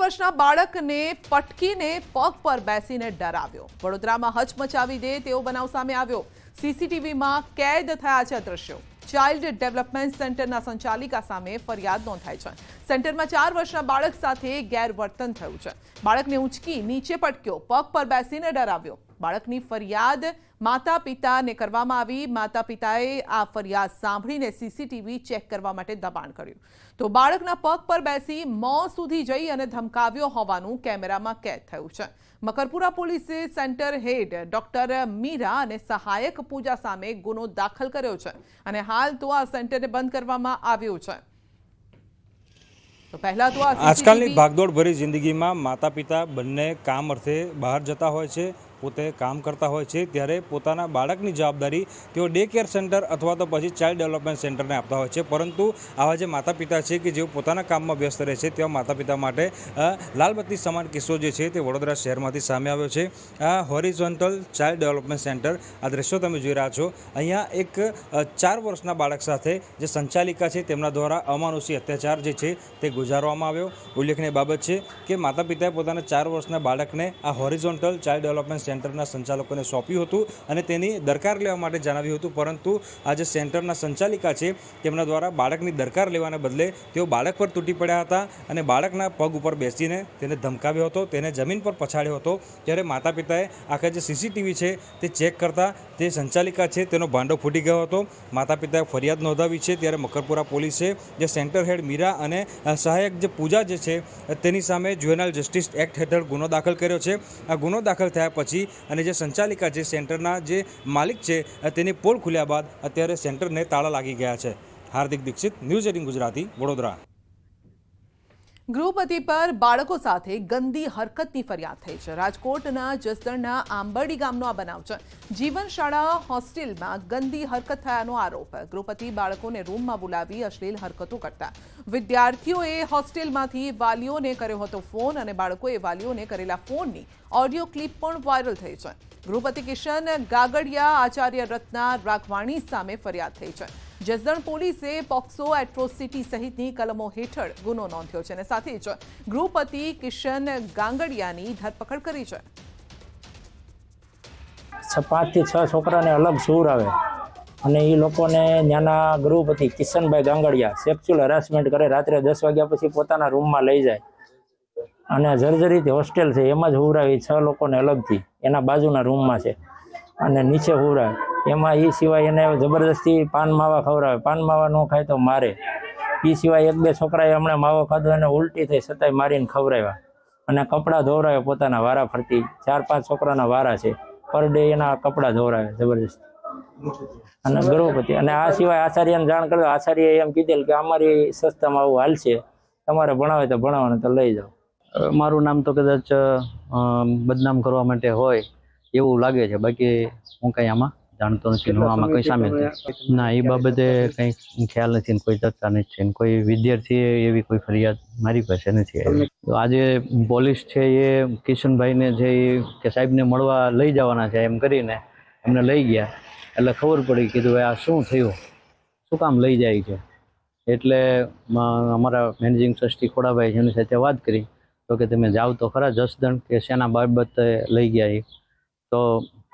વર્ષના બાળકને પટકીને પગ પર બેસીને ડરાવ્યો. વડોદરામાં હચમચાવી દે તેવો બનાવ સામે આવ્યો. સીસીટીવીમાં કેદ થયા છે દ્રશ્યો. ચાઇલ્ડ ડેવલપમેન્ટ સેન્ટરના સંચાલિકા સામે ફરિયાદ નોંધાઈ છે. સેન્ટરમાં ચાર વર્ષના બાળક સાથે ગેરવર્તન થયું છે. બાળકને ઉંચકી નીચે પટક્યો, પગ પર બેસીને ડરાવ્યો. બાળકની ફરિયાદ માતા પિતાને કરવામાં આવી. માતા પિતાએ આ ફરિયાદ સાંભળીને સીસીટીવી ચેક કરવા માટે દબાણ કર્યું. તો બાળકના પગ પર બેસી મોં સુધી જઈ અને ધમકાવ્યો હોવાનું કેમેરામાં કેદ થયું છે. મકરપુરા પોલીસે સેન્ટર હેડ ડોક્ટર મીરા અને સહાયક પૂજા સામે ગુનો દાખલ કર્યો છે અને હાલ તો આ સેન્ટરને બંધ કરવામાં આવ્યું છે. આજકાલની ભાગદોડ ભરી જિંદગીમાં માતા પિતા બંને કામ અર્થે બહાર જતા હોય છે. પોતે કામ કરતા હોય છે, ત્યારે પોતાના બાળકની જવાબદારી તેઓ ડે કેર સેન્ટર અથવા તો પછી ચાઇલ્ડ ડેવલપમેન્ટ સેન્ટરને આપતા હોય છે. પરંતુ આવા જે માતા પિતા છે કે જેઓ પોતાના કામમાં વ્યસ્ત રહે છે તેવા માતા પિતા માટે લાલબત્તી સમાન કિસ્સો જે છે તે વડોદરા શહેરમાંથી સામે આવ્યો છે. આ હોરિઝોન્ટલ ચાઇલ્ડ ડેવલપમેન્ટ સેન્ટર આ દ્રશ્યો તમે જોઈ રહ્યા છો. અહીંયા એક ચાર વર્ષના બાળક સાથે જે સંચાલિકા છે તેમના દ્વારા અમાનુષી અત્યાચાર જે છે તે ગુજારવામાં આવ્યો. ઉલ્લેખનીય બાબત છે કે માતા પિતાએ પોતાના ચાર વર્ષના બાળકને આ હોરિઝોન્ટલ ચાઇલ્ડ ડેવલપમેન્ટ સેન્ટરના સંચાલકોને સોંપ્યું હતું અને તેની દરકાર લેવા માટે જણાવ્યું હતું. પરંતુ આ જે સેન્ટરના સંચાલિકા છે, તેમના દ્વારા બાળકની દરકાર લેવાને બદલે તેઓ બાળક પર તૂટી પડ્યા હતા અને બાળકના પગ ઉપર બેસીને તેને ધમકાવ્યો હતો, તેને જમીન પર પછાડ્યો હતો. ત્યારે માતા પિતાએ આખા જે સીસીટીવી છે તે ચેક કરતા તે સંચાલિકા છે તેનો ભાંડો ફૂટી ગયો હતો. માતા પિતાએ ફરિયાદ નોંધાવી છે. ત્યારે મકરપુરા પોલીસે જે સેન્ટર હેડ મીરા અને સહાયક જે પૂજા જે છે, તેની સામે જ્યુએનલ જસ્ટિસ એક્ટ હેઠળ ગુનો દાખલ કર્યો છે. આ ગુનો દાખલ થયા પછી અને જે સંચાલિકા જે સેન્ટરના જે માલિક છે, તેની પોલ ખુલ્યા બાદ અત્યારે સેન્ટરને તાળા લાગી ગયા છે. Hardik Dixit, news eighteen Gujarati, Vadodara. ગૃહપતિ પર બાળકો સાથે ગંદી હરકતની ફરિયાદ થઈ છે. રાજકોટના જસદણના આંબરડી ગામનો આ બનાવ છે. જીવન શાળા હોસ્ટેલમાં ગંદી હરકત થયાનો આરોપ. ગૃહપતિ બાળકોને રૂમમાં બોલાવી અશ્લીલ હરકતો કરતા. વિદ્યાર્થીઓએ હોસ્ટેલમાંથી વાલીઓને કર્યો હતો ફોન અને બાળકોએ વાલીઓને કરેલા ફોનની ઓડિયો ક્લિપ પણ વાયરલ થઈ છે. ગૃહપતિ કિશન ગાગડિયા આચાર્ય રત્ના રાઘવાણી સામે ફરિયાદ થઈ છે. જસદણ પોલીસે પોક્સો એટ્રોસિટી સહિતની કલમો હેઠળ ગુનો નોંધ્યો છે અને સાથે જ ગૃહપતિ કિશન ગાંગડિયાની ધરપકડ કરી છે. પાંચથી છ છોકરાને અલગ સૂર આવે અને એ લોકોને ત્યાંના ગૃહપતિ કિશનભાઈ ગાંગડિયા સેક્સ્યુઅલ હરાસમેન્ટ કરે, રાત્રે દસ વાગ્યા પછી પોતાના રૂમમાં લઈ જાય. અને જર્જરિત હોસ્ટેલ છે, એમાં જ હુવરાવી છ લોકોને અલગથી, એના બાજુના રૂમમાં છે. અને નીચે હુવરાવે એમાં એ સિવાય એને જબરદસ્તી પાન માવા ખવડાવે. પાન માવા ન ખાય તો મારે. એ સિવાય એક બે છોકરાએ હમણાં માવો ખાધો એને ઉલટી થઈ છતાંય મારીને ખવડાવ્યા. અને કપડાં ધોવરાવે પોતાના વારા ફરતી. ચાર પાંચ છોકરાના વારા છે. પર ડે એના કપડાં ધોવરાવે જબરદસ્ત. અને ગર્ભવતી અને આ સિવાય આચાર્યને જાણ કર્યો આચાર્યએ એમ કીધેલ કે અમારી સંસ્થામાં આવું હાલશે તમારે ભણાવે તો ભણાવવાનું તો લઈ જાઓ. મારું નામ તો કદાચ બદનામ કરવા માટે હોય એવું લાગે છે. બાકી હું કઈ આમાં જાણતો નથી હું આમાં કઈ સામેલ નથી. ના એ બાબતે કઈ ખ્યાલ નથી ને કોઈ ચર્ચા નથી ને કોઈ વિદ્યાર્થીએ એવી કોઈ ફરિયાદ મારી પાસે નથી આવી તો આજે પોલીસ છે એ કિશનભાઈને જે કે સાહેબને મળવા લઈ જવાના છે એમ કરીને એમને લઈ ગયા. એટલે ખબર પડી કીધું "હવે આ શું થયું? શું કામ લઈ જાય છે? એટલે અમારા મેનેજિંગ ટ્રસ્ટી ખોડાભાઈ જેની સાથે વાત કરી તો કે તમે જાઓ તો ખરા જસદણ કે શેના બાબતે લઈ ગયા એ? તો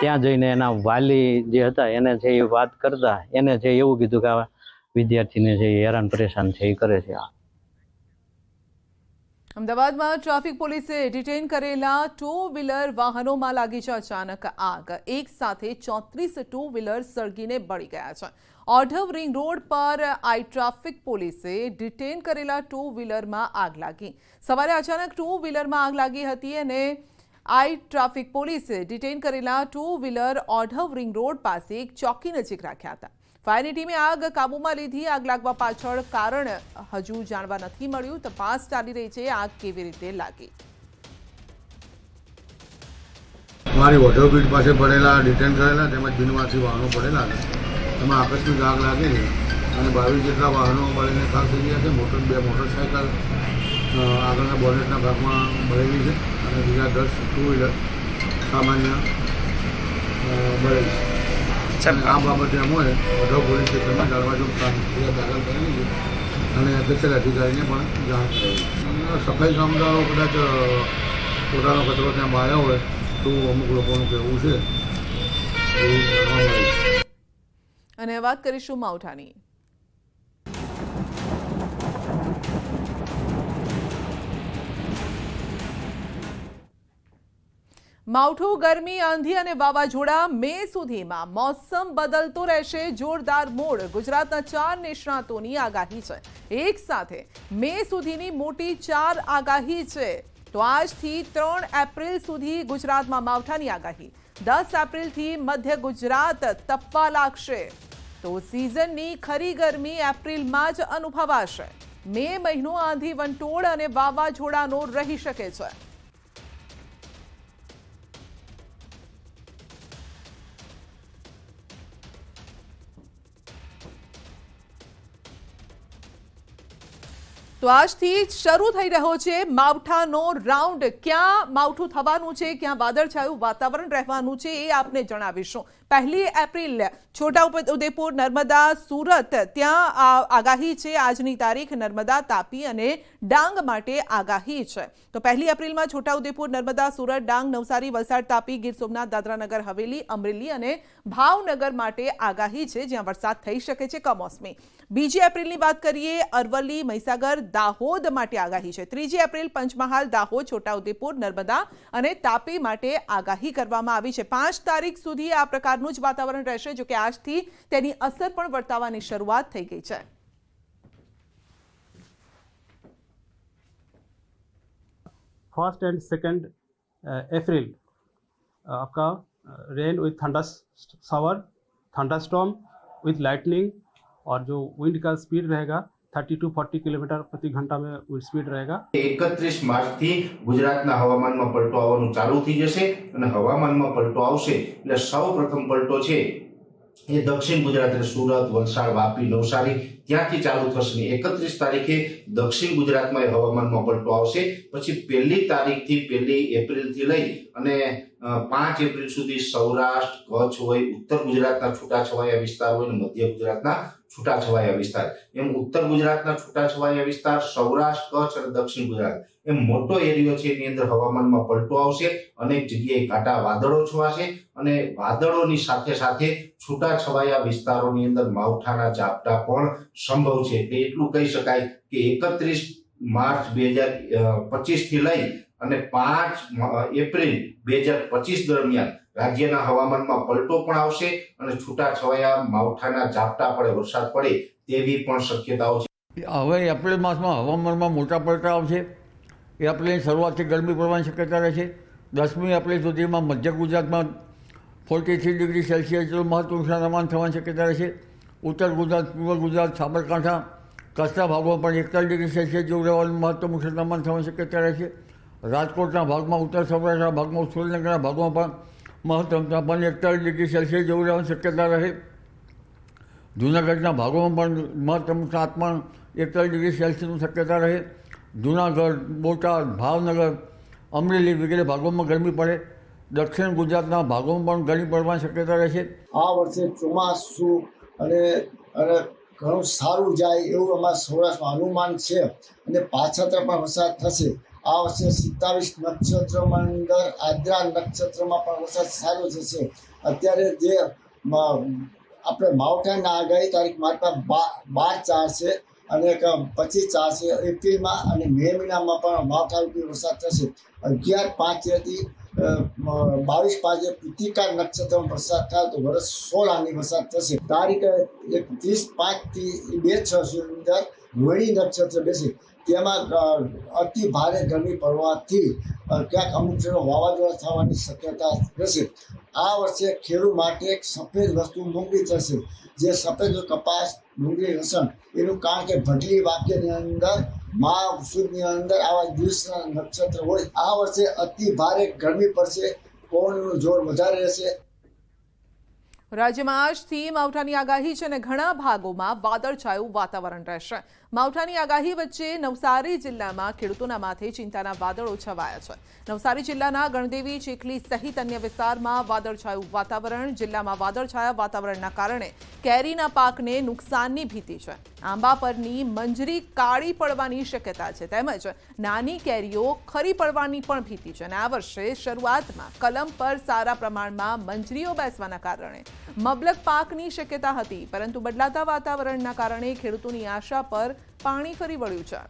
ત્યાં જઈને એના વાલી જે હતા, એને જે એ વાત કરતા, એને જે એવું કીધું કે વિદ્યાર્થીને જે હેરાન પરેશાન છે, એ કરે છે આ. અમદાવાદમાં ટ્રાફિક પોલીસે ડિટેન કરેલા ટુ વ્હીલર વાહનોમાં લાગી છે અચાનક આગ. એક સાથે ચોત્રીસ ટુ વ્હીલર સળગીને બળી ગયા છે. ઓઢવ રિંગ રોડ પર આઈ ટ્રાફિક પોલીસે ડિટેન કરેલા ટુ વ્હીલરમાં આગ લાગી. સવારે અચાનક ટુ વ્હીલરમાં આગ લાગી હતી અને આઈ ટ્રાફિક પોલીસે ડિટેન કરેલા two wheeler Odhav ring road પાસે એક ચોકી નજીક રાખ્યા હતા. ફાયરની ટીમે આગ કાબૂમાં લીધી, આગ લાગવા પાછળ કારણ હજુ જાણવા નથી મળ્યું. તપાસ ચાલી રહી છે, આગ કેવી રીતે લાગી? મારી વોટર બ્રિજ પાસે પડેલા, ડિટેન કરેલા તેમજ બિનવાસી વાહનો પડેલા એમાં આકસ્મિક આગ લાગી છે અને બાવીસ જેટલા વાહનો બળીને ખાસ થઈ ગયા છે. મોટર બે મોટરસાયકલ આગળના બોનેટના ભાગમાં બળેલી છે. બીજા દસ ટુ વ્હીલર સામાન્ય મળે છે અને આ બાબતે અમોએ વધુ પોલીસ સ્ટેશનમાં દરવાજો દાખલ કરેલી છે. અને અધ્યક્ષ અધિકારીને પણ જાણ કરી સફાઈ કામદારો કદાચ પોતાનો કચરો ત્યાં બાળ્યો હોય તો અમુક લોકોનું કહેવું છે. એવું છે. અને વાત કરીશું માવઠાની. માવઠું, ગરમી, આંધી અને વાવાઝોડા મે સુધીમાં મોસમ બદલતો રહેશે, જોરદાર મોડ. ગુજરાતના ચાર નિષ્ણાતોની આગાહી છે. એક સાથે મે સુધીની મોટી ચાર આગાહી છે. તો આજથી ત્રણ એપ્રિલ સુધી ગુજરાતમાં માવઠાની આગાહી. દસ એપ્રિલથી મધ્ય ગુજરાત તપવા લાગશે. તો સિઝનની ખરી ગરમી એપ્રિલમાં જ અનુભવાશે. મે મહિનો આંધી વંટોળ અને વાવાઝોડાનો રહી શકે છે. તો આજથી જ શરૂ થઈ રહ્યો છે માવઠાનો રાઉન્ડ. ક્યાં માવઠું થવાનું છે, ક્યાં વાદળછાયું વાતાવરણ રહેવાનું છે એ આપને જણાવીશું. પહેલી એપ્રિલ, છોટાઉદેપુર, નર્મદા, સુરત. ત્યાં આ આગાહી છે, આજની તારીખ નર્મદા તાપી અને ડાંગ માટે આગાહી છે. તો પહેલી એપ્રિલમાં છોટાઉદેપુર, નર્મદા, સુરત, ડાંગ, નવસારી, વલસાડ તાપી, ગીર સોમનાથ, દાદરાનગર, હવેલી, અમરેલી અને ભાવનગર માટે આગાહી છે, જ્યાં વરસાદ થઈ શકે છે કમોસમી. બીજી એપ્રિલની વાત કરીએ, અરવલ્લી, મહીસાગર દાહોદ માટે આગાહી છે ત્રીજી એપ્રિલ પંચમહાલ દાહોદ છોટાઉદેપુર નર્મદા અને તાપી માટે આગાહી કરવામાં આવી છે પાંચ તારીખ સુધી આ પ્રકારનું જ વાતાવરણ રહેશે જો કે આજથી તેની અસર પણ વર્તાવાની શરૂઆત થઈ ગઈ છે फर्स्ट एंड सेकंड अप्रैल आपका rain with thunder shower thunderstorm with lightning और जो विंड का स्पीड रहेगा થર્ટી ટુ ફોર્ટી કિલોમીટર પ્રતિ ઘંટા સ્પીડ રહેગા એકત્રીસ માર્ચથી ગુજરાતના હવામાનમાં પલટો આવવાનું ચાલુ થઈ જશે અને હવામાનમાં પલટો આવશે એટલે સૌ પ્રથમ પલટો છે એ દક્ષિણ ગુજરાત સુરત, વલસાડ, વાપી, નવસારી ત્યાંથી ચાલુ થશે એકત્રીસ તારીખે દક્ષિણ ગુજરાતમાં હવામાનમાં પલટો આવશે. પછી પહેલી તારીખથી પહેલી એપ્રિલથી લઈ અને પાંચ એપ્રિલ સુધી સૌરાષ્ટ્ર, કચ્છ હોય, ઉત્તર ગુજરાતના છૂટાછવાયા વિસ્તાર હોય અને મધ્ય ગુજરાતના છૂટાછવાયા વિસ્તાર. એમ ઉત્તર ગુજરાતના છૂટાછવાયા વિસ્તાર, સૌરાષ્ટ્ર, કચ્છ અને દક્ષિણ ગુજરાત. એમ મોટો એરિયો છે, એની અંદર હવામાનમાં પલટો આવશે, અનેક જગ્યાએ ઘાટા વાદળો છવાશે અને વાદળોની સાથે સાથે છૂટાછવાયા વિસ્તારોની અંદર માવઠાના ઝાપટા પણ સંભવ છે. એટલે કહી શકાય કે એકત્રીસ માર્ચ બે હજાર પચીસથી લઈ અને પાંચ એપ્રિલ બે હજાર પચીસ દરમિયાન રાજ્યના હવામાનમાં પલટો પણ આવશે અને છૂટાછવાયા માવઠાના ઝાપટા પડે, વરસાદ પડે તેવી પણ શક્યતાઓ છે. હવે એપ્રિલ માસમાં હવામાનમાં મોટા પલટા આવશે. એપ્રિલની શરૂઆતથી ગરમી પડવાની શક્યતા રહે છે દસમી એપ્રિલ સુધીમાં મધ્ય ગુજરાતમાં ફોર્ટી થ્રી ડિગ્રી સેલ્સિયસ જેટલું મહત્તમ તાપમાન થવાની શક્યતા રહે છે ઉત્તર ગુજરાત, પૂર્વ ગુજરાત, સાબરકાંઠા, કચ્છના ભાગોમાં પણ એકતાલીસ ડિગ્રી સેલ્સિયસ જેવું રહેવાનું મહત્તમ તાપમાન થવાની શક્યતા રહે છે રાજકોટના ભાગમાં ઉત્તર સૌરાષ્ટ્રના ભાગમાં સુરેન્દ્રનગરના ભાગમાં પણ મહત્તમ તાપમાન એકતાલીસ ડિગ્રી સેલ્સિયસ જેવું રહેવાની શક્યતા રહે. જૂનાગઢના ભાગોમાં પણ મહત્તમ તાપમાન એકતાલીસ ડિગ્રી સેલ્સિયસની શક્યતા રહે. જૂનાગઢ, બોટાદ, ભાવનગર, અમરેલી વગેરે ભાગોમાં ગરમી પડે. દક્ષિણ ગુજરાતના ભાગોમાં પણ ગરમી પડવાની શક્યતા રહેશે આ વર્ષે ચોમાસું અને અને ઘણું સારું જાય એવું અમારા સૌરાષ્ટ્રમાં અનુમાન છે. અને પાછળ પણ વરસાદ થશે. આ વર્ષે સિત્તાવીસ નક્ષત્રોમાં અંદર આદ્રા નક્ષત્રમાં પણ વરસાદ સારો થશે. અત્યારે જે આપણે માવઠાના આગાહી તારીખ મારતા બાર ચાર છે અને પચીસ ચાર છે. એપ્રિલમાં અને મે મહિનામાં પણ માવઠા રૂપી વરસાદ થશે. અગિયાર પાંચથી બાવીસ પાંચે કૃતિકા નક્ષત્રમાં વરસાદ થાય તો વર્ષ સોળ આની વરસાદ થશે. તારીખ એક ત્રીસ પાંચથી બે છ સુધી અંદર વણી નક્ષત્ર બેસે. તેમાં અતિ ભારે ગરમી પડવાથી ક્યાંક અમુક જગ્યાએ વાવાઝોડા થવાની શક્યતા રહેશે. આ વર્ષે ખેડૂત માટે એક સફેદ વસ્તુ મોંઘી થશે, જે સફેદ કપાસ ડુંગળી લસણ. એનું કારણ કે ભટલી વાક્યની અંદર મા ની અંદર આવા દિવસના નક્ષત્ર હોય, આ વર્ષે અતિ ભારે ગરમી પડશે, પવનનું જોર વધારે રહેશે. રાજ્યમાં આજથી માવઠાની આગાહી છે અને ઘણા ભાગોમાં વાદળછાયું વાતાવરણ રહેશે. માવઠાની આગાહી વચ્ચે નવસારી જિલ્લામાં ખેડૂતોના માથે ચિંતાના વાદળો છવાયા છે. નવસારી જિલ્લાના ગણદેવી, ચીખલી સહિત અન્ય વિસ્તારમાં વાદળછાયું વાતાવરણ, જિલ્લામાં વાદળછાયા વાતાવરણના કારણે કેરીના પાકને નુકસાનની ભીતિ છે. આંબા પરની મંજરી કાળી પડવાની શક્યતા છે તેમજ નાની કેરીઓ ખરી પડવાની પણ ભીતિ છે અને આ વર્ષે શરૂઆતમાં કલમ પર સારા પ્રમાણમાં મંજરીઓ બેસવાના કારણે મબલક પાકની શક્યતા હતી, પરંતુ બદલાતા વાતાવરણના કારણે ખેડૂતોની આશા પર પાણી ફરી વળ્યું છે.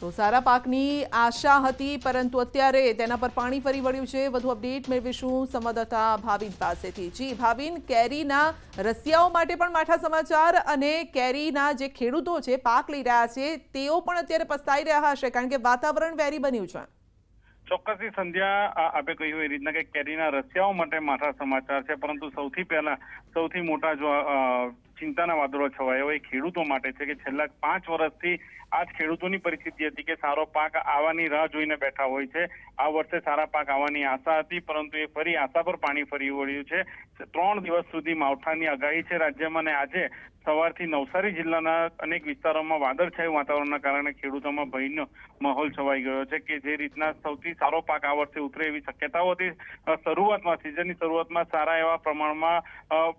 તો સારા પાકની આશા હતી, પરંતુ અત્યારે તેના પર પાણી ફરી વળ્યું છે. વધુ અપડેટ મેળવીશું સંવાદદાતા ભાવિન પાસેથી. જી, ભાવિન, કેરીના રસિયાઓ માટે પણ માઠા સમાચાર અને કેરીના જે ખેડૂતો છે, પાક લઈ રહ્યા છે, તેઓ પણ અત્યારે પસ્તાઈ રહ્યા હશે, કારણ કે વાતાવરણ વેરી બન્યું છે. ચોક્કસથી સંધ્યા આપે કહ્યું એ રીતના કે કેરીના રસિયાઓ માટે માઠા સમાચાર છે, પરંતુ સૌથી પહેલા, સૌથી મોટા જો ચિંતાના વાદળો છવાયા એ ખેડૂતો માટે છે કે છેલ્લા પાંચ વર્ષથી આ ખેડૂતોની પરિસ્થિતિ હતી કે સારો પાક આવવાની રાહ જોઈને બેઠા હોય છે. આ વર્ષે સારા પાક આવવાની આશા હતી, પરંતુ એ ફરી આશા પર પાણી ફરી વળ્યું છે. ત્રણ દિવસ સુધી માવઠાની આગાહી છે. રાજ્યમાં અને આજે સવારથી નવસારી જિલ્લાના અનેક વિસ્તારોમાં વાદળછાયું વાતાવરણના કારણે ખેડૂતોમાં ભયનો માહોલ છવાઈ ગયો છે કે જે રીતના સૌથી સારો પાક આ વર્ષે ઉતરે એવી શક્યતાઓ હતી. શરૂઆતમાં, સિઝનની શરૂઆતમાં સારા એવા પ્રમાણમાં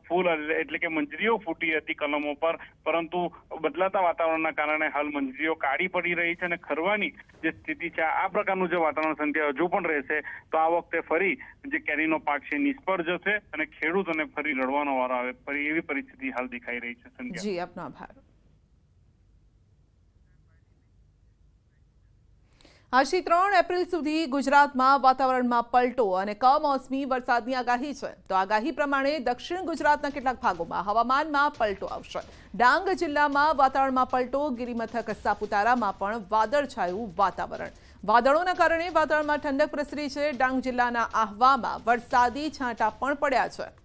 ફૂલ એટલે કે મંજરીઓ ફૂટી હતી કલમો પર, પરંતુ બદલાતા વાતાવરણના કારણે હાલ મંજરીઓ કાળી પડી રહી છે અને ખરવાની જે સ્થિતિ છે, આ પ્રકારનું જે વાતાવરણ સંધ્યા હજુ પણ રહેશે, તો આ વખતે ફરી જે કેરીનો પાક છે નિષ્ફળ જશે અને ખેડૂતોને ફરી લડવાનો વારો આવે, ફરી એવી પરિસ્થિતિ હાલ દેખાઈ રહી છે સંધ્યા. જી, આપનો આભાર. આજથી ત્રણ એપ્રિલ સુધી ગુજરાતમાં વાતાવરણમાં પલટો અને કમોસમી વરસાદની આગાહી છે. તો આગાહી પ્રમાણે દક્ષિણ ગુજરાતના કેટલાક ભાગોમાં હવામાનમાં પલટો આવશે. ડાંગ જિલ્લામાં વાતાવરણમાં પલટો, ગિરિમથક, સાપુતારામાં પણ વાદળછાયું વાતાવરણ. વાદળોના કારણે વાતાવરણમાં ઠંડક પ્રસરી છે. ડાંગ જિલ્લાના આહવામાં વરસાદી છાંટા પણ પડ્યા છે.